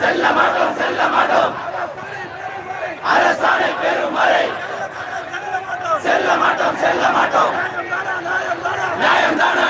செல்ல மாட்டோம் செல்ல மாட்டோம். அரசாணை பெறும் வரை செல்ல மாட்டோம் செல்ல நியாயம் தானா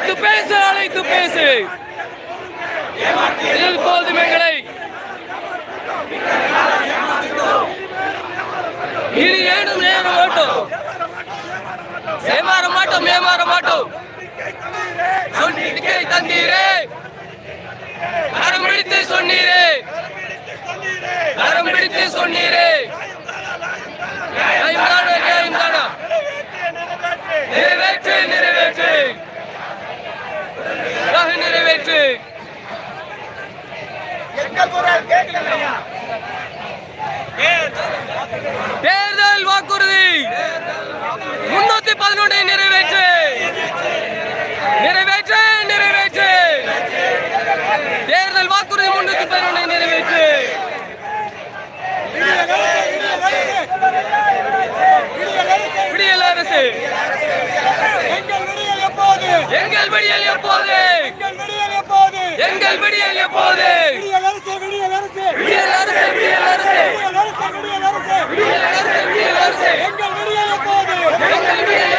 அழைத்து பேசு அழைத்து பேசு. இதில் கோதுமைகளை இனி ஏனும் ஏற மாட்டோம் ஏமாற மாட்டோம் ஏமாற மாட்டோம். சொன்னிக்கை தந்தீரே. கரம் பிடித்து சொன்னீரே. கரம் பிடித்து சொன்னீரே நியாயம்தானா நியாயம்தானா நிறைவேற்று நிறைவேற்று உலக நிறைவேற்று தேர்தல் வாக்குறுதி முன்னூத்தி பதினொன்றை நிறைவேற்று. நிறைவேற்று நிறைவேற்று. தேர்தல் வாக்குறுதி முன்னூத்தி பதினொன்றை நிறைவேற்று. விடியல் அரசு. எங்கள் விடியல் எப்போது? எங்கள் விடியல் எப்போது? விடியல் அரசு விடியல் அரசு. விடியல் அரசு விடியல் அரசு. விடியல் அரசு விடியல் அரசு. விடியல் அரசு எங்கள் விடியல் எப்போது? எங்கள் விடியல்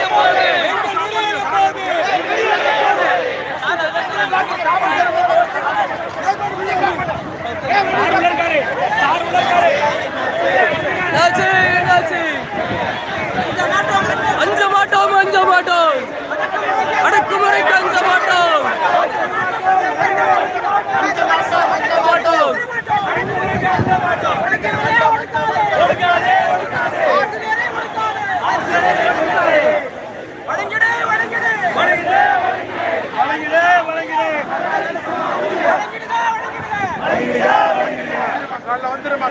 வந்துருமா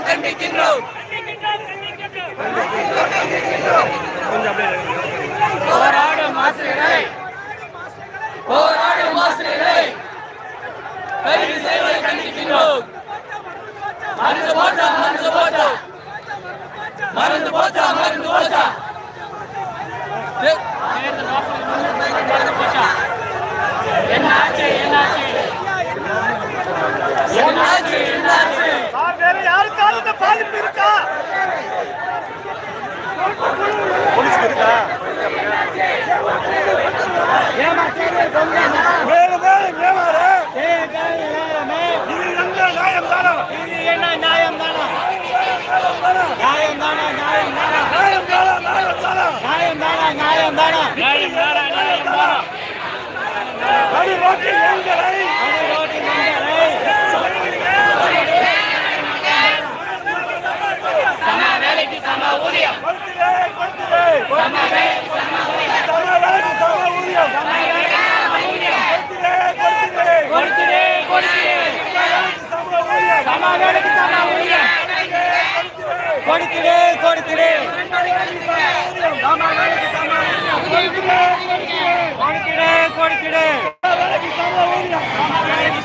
கண்டிக்கின்றோம் கண்டிக்கின்றோம். போராடும் ஆசிரியர்களை போராடும் ஆசிரியர்களை கைது செய்வதை கண்டிக்கின்றோம். கொடுத்திடு கொடுத்திடு கொடுத்திடு கொடுத்திடு ¡Viva la!